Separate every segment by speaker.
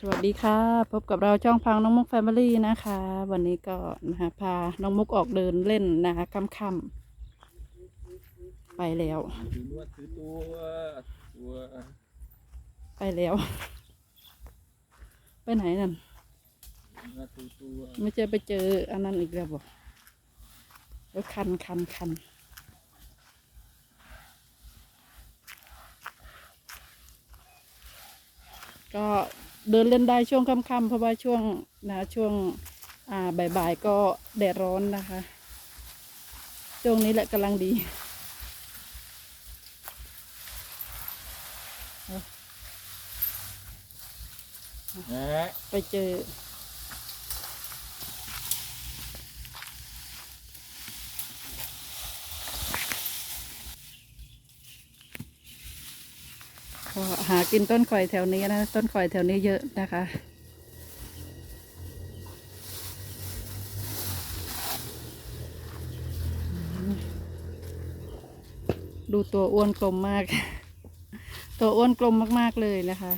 Speaker 1: สวัสดีค่ะ พบกับเราช่องพังน้องมุกแฟมิลี่นะคะ วันนี้ก็นะคะพาน้องมุกออกเดินเล่นนะคะค่ำๆไปแล้ว
Speaker 2: ถือนวดถือตัวตัว
Speaker 1: ไปแล้ว ไปไหนนั่น
Speaker 2: นวดถือตัว
Speaker 1: ไม่เจอไปเจออันนั้นอีกแล้วบอกเออคันคันคันก็ เดินเล่นได้ช่วงค่ำๆเพราะว่าช่วงนะช่วงอ่าบ่ายๆก็แดดร้อนนะคะช่วงนี้แหละกำลังดี
Speaker 2: แหม
Speaker 1: ไปเจอากินต้นข่อยแถวนี้นะ ต้นข่อยแถวนี้เยอะนะคะ ดูตัวอ้วนกลมมาก ตัวอ้วนกลมมาก ๆ เลยนะคะ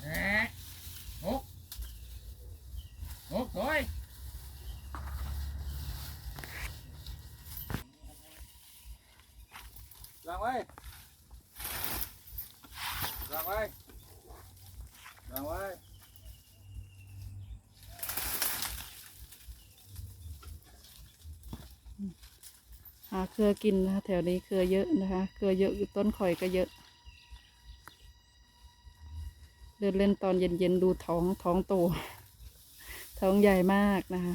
Speaker 2: แหมหกหกถอย วางไว้วางไว้วางไว้
Speaker 1: หาเครือกินนะคะแถวนี้เครือเยอะนะคะ เครือเยอะอยู่ต้นข่อยก็เยอะ เดินเล่นตอนเย็นๆดูท้องท้องโต ท้องใหญ่มากนะคะ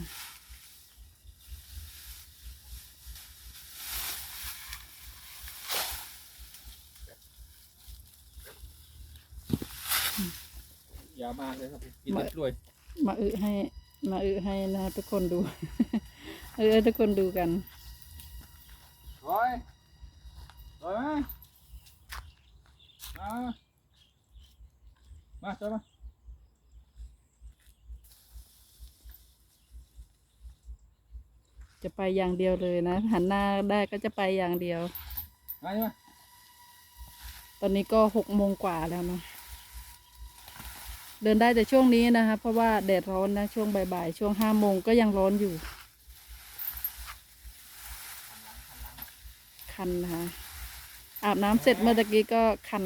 Speaker 2: ย่ามากเลยครับกินเด็ดด้วย
Speaker 1: มาอึให้ มาอึให้นะทุกคนดูอึให้ทุกคนดูกัน
Speaker 2: ถอยถอยมามามาถอยมา
Speaker 1: จะไปอย่างเดียวเลยนะ หันหน้าได้ก็จะไปอย่างเดียว
Speaker 2: มาใช่ไหม
Speaker 1: ตอนนี้ก็หกโมงกว่าแล้วเนาะ เดินได้แต่ช่วงนี้นะคะ เพราะว่าแดดร้อนนะช่วงบ่ายๆช่วงห้าโมงก็ยังร้อนอยู่ คันนะคะอาบน้ำเสร็จเมื่อตะกี้ก็คัน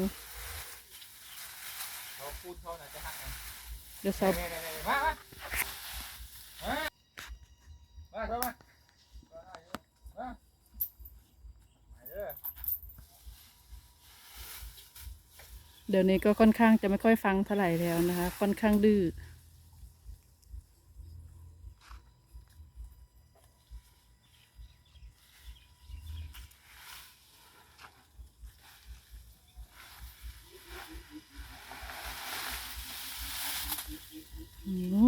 Speaker 2: เดี๋ย
Speaker 1: วสอบ
Speaker 2: มามามาเข้ามามาเด้อ
Speaker 1: เดี๋ยวนี้ก็ค่อนข้างจะไม่ค่อยฟังเท่าไหร่แล้วนะคะ ค่อนข้างดื้อโอ้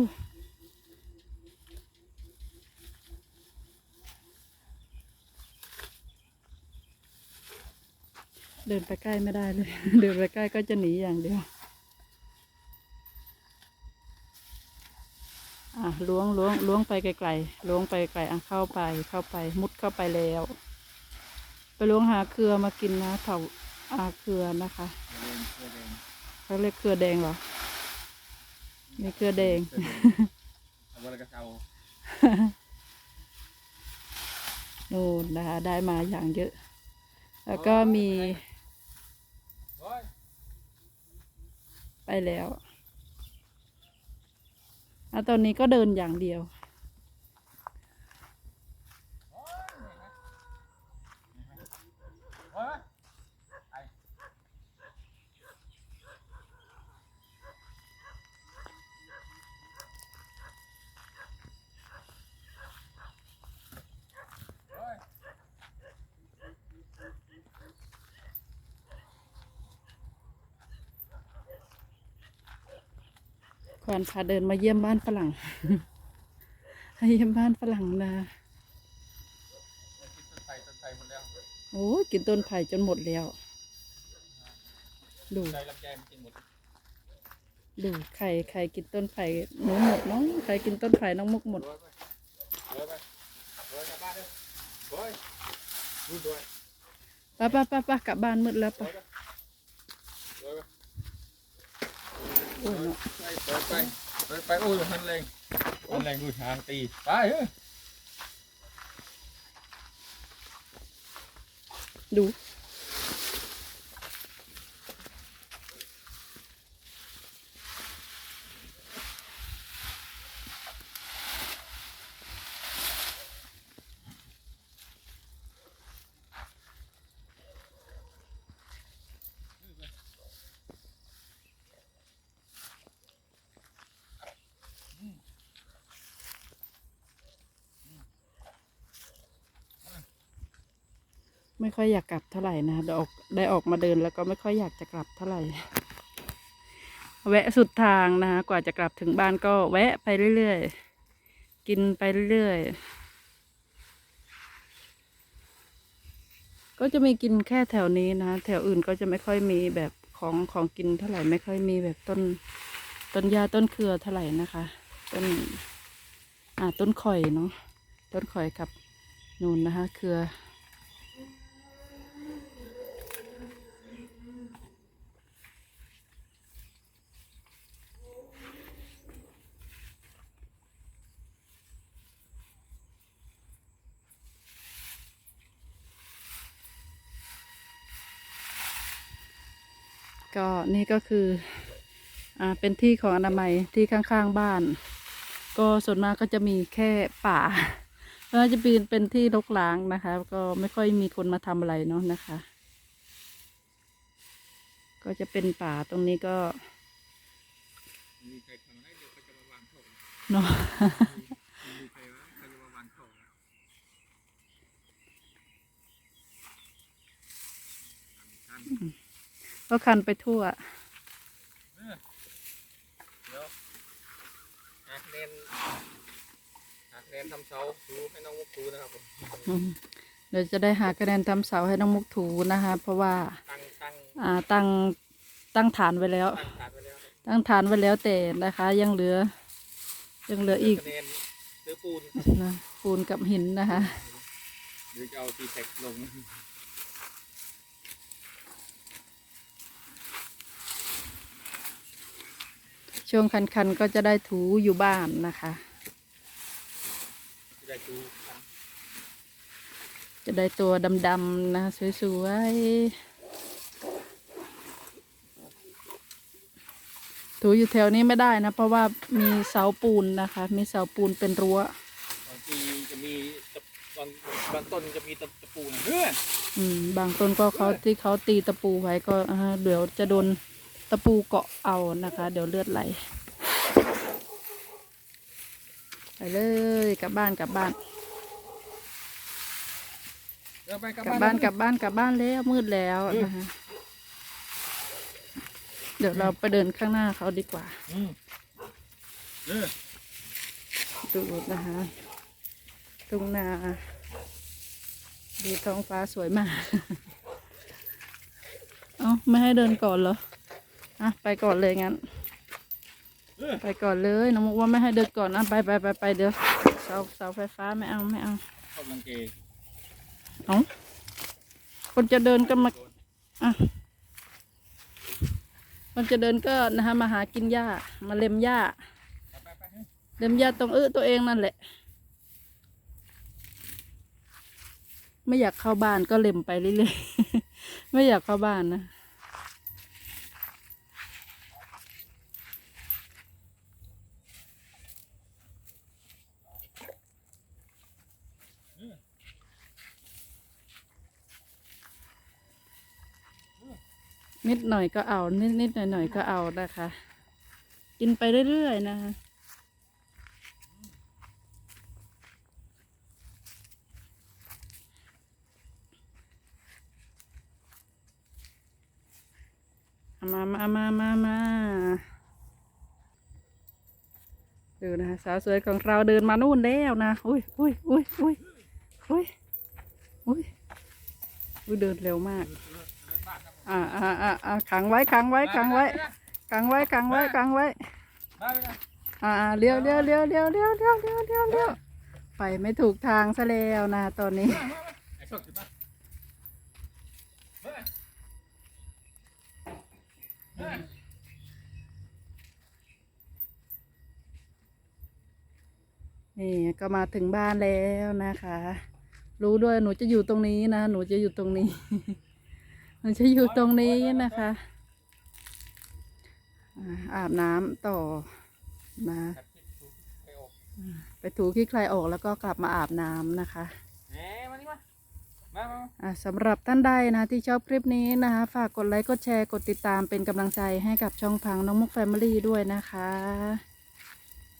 Speaker 1: เดินไปใกล้ไม่ได้เลย เดินไปใกล้ก็จะหนีอย่างเดียว อะล้วงล้วงล้วงไปไกลๆล้วงไปไกลอะเข้าไปเข้าไป มุดเข้าไปแล้ว ไปล้วงหาเครือมากินนะเถาอาเครือนะคะ
Speaker 2: เดินเดิน
Speaker 1: เขาเรียกเครือแดงเหรอนี่เครือแดง
Speaker 2: เอาอะไรก็เอา
Speaker 1: นู่นนะคะได้มาอย่างเยอะ แล้วก็มี ไปแล้วแล้วตอนนี้ก็เดินอย่างเดียว ควานพาเดินมาเยี่ยมบ้านฝรั่งให้เยี่ยมบ้านฝรั่งนะโอ้กินต้นไผ่จนหมดแล้ว ดู
Speaker 2: ดู
Speaker 1: ไข่ไข่กินต้นไผ่น้องหมดน้องไข่กินต้นไผ่น้องมุกหมด
Speaker 2: ป้ป้
Speaker 1: ป้ป้กลับบ้านมืดแล้วป้
Speaker 3: อ้ย
Speaker 1: เนาะ
Speaker 3: ไปไปไปไปโอ้ยหันแรงหันแรงดูหางตีไปเฮ้ย
Speaker 1: ดู ไม่ค่อยอยากกลับเท่าไหร่นะได้ออกได้ออกมาเดินแล้วก็ไม่ค่อยอยากจะกลับเท่าไหร่ แวะสุดทางนะคะกว่าจะกลับถึงบ้านก็แวะไปเรื่อยๆ กินไปเรื่อยๆ ก็จะมีกินแค่แถวนี้นะ แถวอื่นก็จะไม่ค่อยมีแบบของของกินเท่าไหร่ไม่ค่อยมีแบบต้นต้นยาต้นเครือเท่าไหร่นะคะ ต้นอ่าต้นข่อยเนาะต้นข่อยกับนูนนะคะ เครือ ก็นี่ก็คืออ่าเป็นที่ของอนามัยที่ข้างๆบ้าน ก็ส่วนมากก็จะมีแค่ป่าก็จะเป็นเป็นที่รกร้างนะคะ ก็ไม่ค่อยมีคนมาทำอะไรเนาะนะคะ ก็จะเป็นป่าตรงนี้ก็
Speaker 3: มีใครทำให้เดี๋ยวเขาจะมาวางท่อ
Speaker 1: เนาะ
Speaker 3: มี
Speaker 1: ก็คันไปทั่ว
Speaker 3: เดี๋ยวหักเน้นหักเน้นทำเสาดูให้น้องมุกดูนะครับผม
Speaker 1: อืมเดี๋ยวจะได้หากระแนนทำเสาให้น้องมุกถูนะคะ เพราะว่า
Speaker 3: ตั้งตั้ง
Speaker 1: อ่าตั้งตั้งฐานไว้แล้ว
Speaker 3: ตั้งขาดไปแล้ว
Speaker 1: ตั้งฐานไว้แล้วแต่นะคะ ยังเหลือ ยังเหลืออีก
Speaker 3: คะแนนซื้อปูน
Speaker 1: นะปูนกับหินนะคะ
Speaker 3: หรือจะเอาตีแท็กลง
Speaker 1: ช่วงคันๆก็จะได้ถูอยู่บ้านนะคะ
Speaker 3: จะได้ดูกัน
Speaker 1: จะได้ตัวดำๆนะสวยๆถูอยู่แถวนี้ไม่ได้นะ เพราะว่ามีเสาปูนนะคะ มีเสาปูนเป็นรั้ว
Speaker 3: บางทีจะมีตะบางบางต้นจะมีตะตะปูนะเฮ้ย
Speaker 1: อืมบางต้นก็เขาที่เขาตีตะปูไว้ก็อ่าเดี๋ยวจะโดน ตะปูเกาะเอานะคะ เดี๋ยวเลือดไหลไปเลยกลับบ้านกลับบ้าน
Speaker 3: เดี๋ยวไปกลับ
Speaker 1: บ้านนกลับบ้านกลับบ้านแล้วมืดแล้วนะคะเดี๋ยวเราไปเดินข้างหน้าเขาดีกว่า
Speaker 3: อืมเออ
Speaker 1: ดูนะคะทุ่งนาดูท้องฟ้าสวยมาก เอ้า ไม่ให้เดินก่อนเหรอ อะไปก่อนเลยงั้น
Speaker 3: เออ
Speaker 1: ไปก่อนเลยน้องมุกว่าไม่ให้เดินก่อนอะไปไปไปไปเดี๋ยวเสาเสาไฟฟ้าไม่เอาไม่เอา
Speaker 3: ชอบลังเก
Speaker 1: เอาคนจะเดินก็มาอะคนจะเดินก็นะคะมาหากินหญ้ามาเล็มหญ้า
Speaker 3: ไปไปไปเฮ้ย
Speaker 1: เล็มหญ้าตรงเออตัวเองนั่นแหละ ไม่อยากเข้าบ้านก็เล็มไปเรื่อยๆไม่อยากเข้าบ้านนะ นิดหน่อยก็เอานิดนิดหน่อยหน่อยก็เอานะคะ กินไปเรื่อยๆนะคะมามามามามาดูนะคะสาวสวยของเราเดินมานู่นแล้วนะ อุ้ยอุ้ยอุ้ยอุ้ยอุ้ยอุ้ยอุ้ยเดินเร็วมาก อ่าอ่าอ่าอ่าขังไว้ขังไว้ขังไว้ขังไว้ขังไว้ขังไว้
Speaker 3: มาไปกัน
Speaker 1: อ่าอ่าเลี้ยวเลี้ยวเลี้ยวเลี้ยวเลี้ยวเลี้ยวเลี้ยวเลี้ยวเลี้ยวไปไม่ถูกทางซะแล้วนะตอนนี้
Speaker 3: ไอ้สดขึ้นมาเฮ้ยเฮ้ย
Speaker 1: นี่ก็มาถึงบ้านแล้วนะคะ รู้ด้วยหนูจะอยู่ตรงนี้นะ หนูจะอยู่ตรงนี้ หนูจะอยู่ตรงนี้นะคะอ่าอาบน้ำต่อนะ
Speaker 3: ขัดผิดถูกไปออก
Speaker 1: ไปถูขี้ใครออกแล้วก็กลับมาอาบน้ำนะคะ
Speaker 3: แหมมานี่มามามามา
Speaker 1: อ่าสำหรับท่านใดนะที่ชอบคลิปนี้นะคะ ฝากกดไลค์ กดแชร์ กดติดตามเป็นกำลังใจให้กับช่องทางน้องมุกแฟมิลี่ด้วยนะคะ